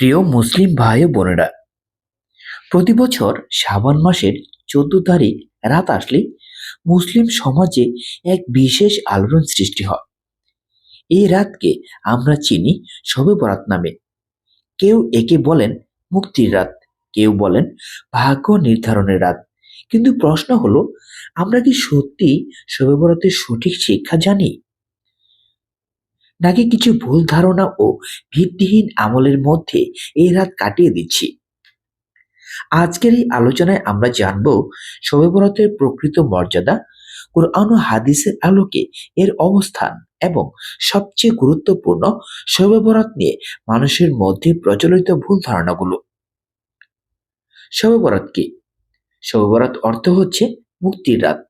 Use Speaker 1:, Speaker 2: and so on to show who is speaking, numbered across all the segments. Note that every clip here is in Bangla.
Speaker 1: প্রিয় মুসলিম ভাই ও বোনেরা, প্রতি বছর শ্রাবণ মাসের চোদ্দ তারিখ রাত আসলে মুসলিম সমাজে এক বিশেষ আলোড়ন সৃষ্টি হয়। এই রাতকে আমরা চিনি শবে বরাত নামে। কেউ একে বলেন মুক্তির রাত, কেউ বলেন ভাগ্য নির্ধারণের রাত। কিন্তু প্রশ্ন হলো, আমরা কি সত্যি শবে বরাতের সঠিক শিক্ষা জানি? নাকি কিছু ভুল ধারণা ও ভিত্তিহীন আমলের মধ্যে এই রাত কাটিয়ে দিচ্ছি? আজকের এই আলোচনায় আমরা জানব শবে প্রকৃত মর্যাদা, কোরআন ও হাদিসের আলোকে এর অবস্থান এবং সবচেয়ে গুরুত্বপূর্ণ শবে নিয়ে মানুষের মধ্যে প্রচলিত ভুল ধারণাগুলো। শবে কি? শবে অর্থ হচ্ছে মুক্তির রাত।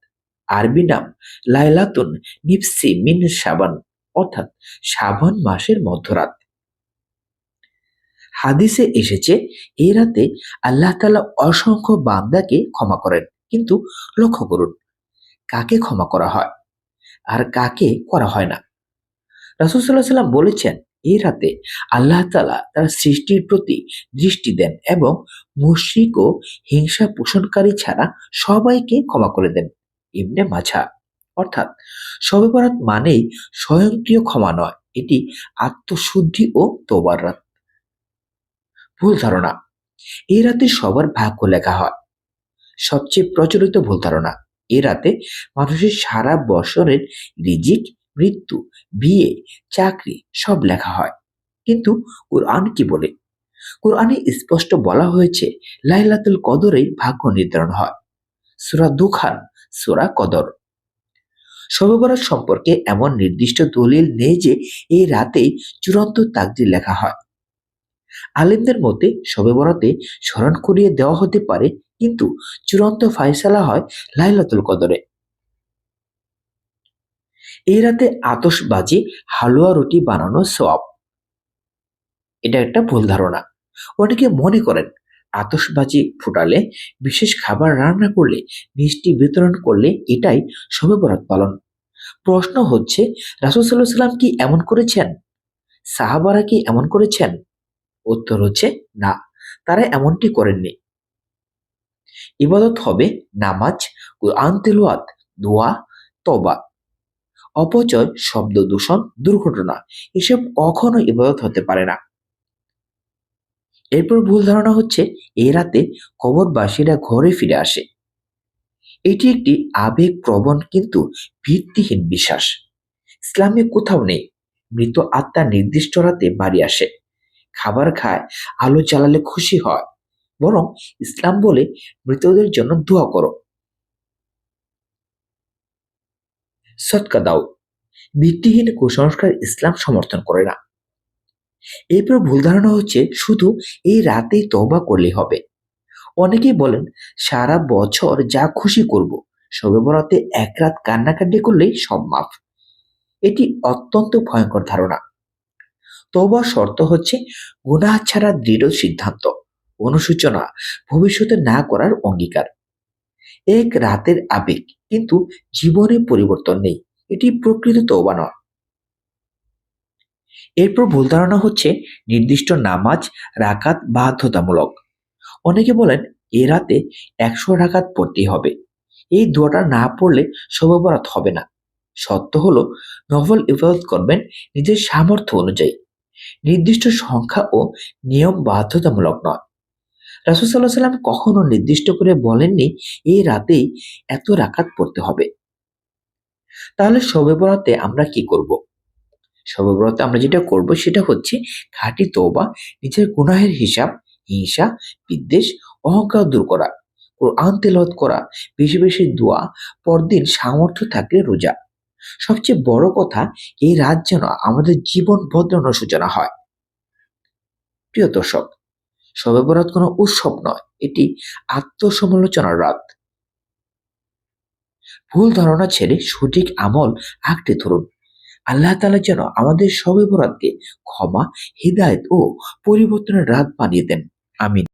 Speaker 1: আরবি নাম লাইলাতুন নিপসি মিন সাবান অর্থাৎ শ্রাবণ মাসের মধ্যরাত। হাদিসে এসেছে এই রাতে আল্লাহ তালা অসংখ্য বান্দাকে ক্ষমা করেন, কিন্তু লক্ষ্য করুন, কাকে ক্ষমা করা হয় আর কাকে করা হয় না। রাসুল সাল্লাহ সাল্লাম বলেছেন এই রাতে আল্লাহ তালা তার সৃষ্টির প্রতি দৃষ্টি দেন এবং মুশ্রিক ও হিংসা পোষণকারী ছাড়া সবাইকে ক্ষমা করে দেন। ইবনে মাঝা অর্থাৎ শবে বরাত মানেই স্বয়ংক্রিয় ক্ষমা নয়, এটি আত্মশুদ্ধি ও তোবার রাত। ভুল ধারণা এই রাতে সবার ভাগ্য লেখা হয়। সবচেয়ে প্রচলিত ভুল ধারণা, এ রাতে মানুষের সারা বছরের রিজিক, মৃত্যু, বিয়ে, চাকরি সব লেখা হয়। কিন্তু কোরআন কি বলে? কোরআনে স্পষ্ট বলা হয়েছে, লাইলাতুল কদরেই ভাগ্য নির্ধারণ হয়। সুরা দুখান, সুরা কদর। শবে সম্পর্কে এমন নির্দিষ্ট দলিল নেই যে এই রাতেই চূড়ান্ত তাকদির লেখা হয়। আলেমদের মতে শবে বরাতে স্মরণ করিয়ে দেওয়া হতে পারে, কিন্তু চূড়ান্ত ফাইসালা হয় লাইলাতুল কদরে। এই রাতে আতসবাজি হালুয়া রুটি বানানো সব এটা একটা ভুল ধারণা। অনেকে মনে করেন আতসবাজি ফুটালে, বিশেষ খাবার রান্না করলে, মিষ্টি বিতরণ করলে এটাই শবে বরাত পালন। প্রশ্ন হচ্ছে, রাসুল কি এমন করেছেন? সাহাবারা কি এমন করেছেন? উত্তর হচ্ছে, না, তারা এমনটি করেননি। ইবাদত হবে নামাজ, কোরআন তেলোয়াত দোয়া তবা অপচয়, শব্দ দূষণ, দুর্ঘটনা, এসব কখনো ইবাদত হতে পারে না। এরপর ভুল ধারণা হচ্ছে এ রাতে কবরবাসীরা ঘরে ফিরে আসে। এটি একটি আবেগ প্রবণ কিন্তু ভিত্তিহীন বিশ্বাস। ইসলামে কোথাও নেই। মৃত আত্মা নির্দিষ্ট রাতে বাড়ি আসে। খাবার খায়, আলো জ্বালালে খুশি হয়। বরং ইসলাম বলে মৃতদের জন্য দোয়া করো। সৎকা দাও। ভিত্তিহীন কুসংস্কার ইসলাম সমর্থন করে না। এরপর ভুল ধারণা হচ্ছে শুধু এই রাতেই তবা করলে হবে। অনেকেই বলেন, সারা বছর যা খুশি করব, সবে বরাতে এক রাত কান্নাকাটি করলেই সব মাফ। এটি অত্যন্ত ভয়ঙ্কর ধারণা। তবা শর্ত হচ্ছে গুনাহ ছাড়া দৃঢ় সিদ্ধান্ত অনুসূচনা ভবিষ্যতে না করার অঙ্গীকার। এক রাতের আবেগ কিন্তু জীবনে পরিবর্তন নেই, এটি প্রকৃত তৌবা নয়। এরপর ভুল ধারণা হচ্ছে নির্দিষ্ট নামাজ রাকাত বাধ্যতামূলক। অনেকে বলেন এ রাতে একশো রাকাত পড়তেই হবে। এই দোয়াটা না পড়লে শোভাবরাত হবে না। সত্য হলো নভল ইবাদত করবেন নিজের সামর্থ্য অনুযায়ী। নির্দিষ্ট সংখ্যা ও নিয়ম বাধ্যতামূলক নয়। রাসুল সাল্লাহ সাল্লাম কখনো নির্দিষ্ট করে বলেননি এই রাতেই এত রাকাত পড়তে হবে। তাহলে শবে বরাতে আমরা কি করব? শবে বরাতে আমরা যেটা করব সেটা হচ্ছে খাঁটি তৌবা নিজের গুনাহের হিসাব, হিংসা, বিদ্বেষ, অহংকার দূর করা, কোরআন তেলত করা, বেশি বেশি দোয়া, পরদিন সামর্থ্য থাকলে রোজা। সবচেয়ে বড় কথা, এই রাত যেন আমাদের জীবন বদলানোর সূচনা হয়। প্রিয় দর্শক বরাত কোনো উৎসব নয়, এটি আত্মসমালোচনার রাত। ভুল ধারণা ছেড়ে সঠিক আমল আঁকড়ে ধরুন। আল্লাহ তালা যেন আমাদের সবে বরাতকে ক্ষমা হৃদায়ত ও পরিবর্তনের রাত বানিয়ে দেন। আমিন।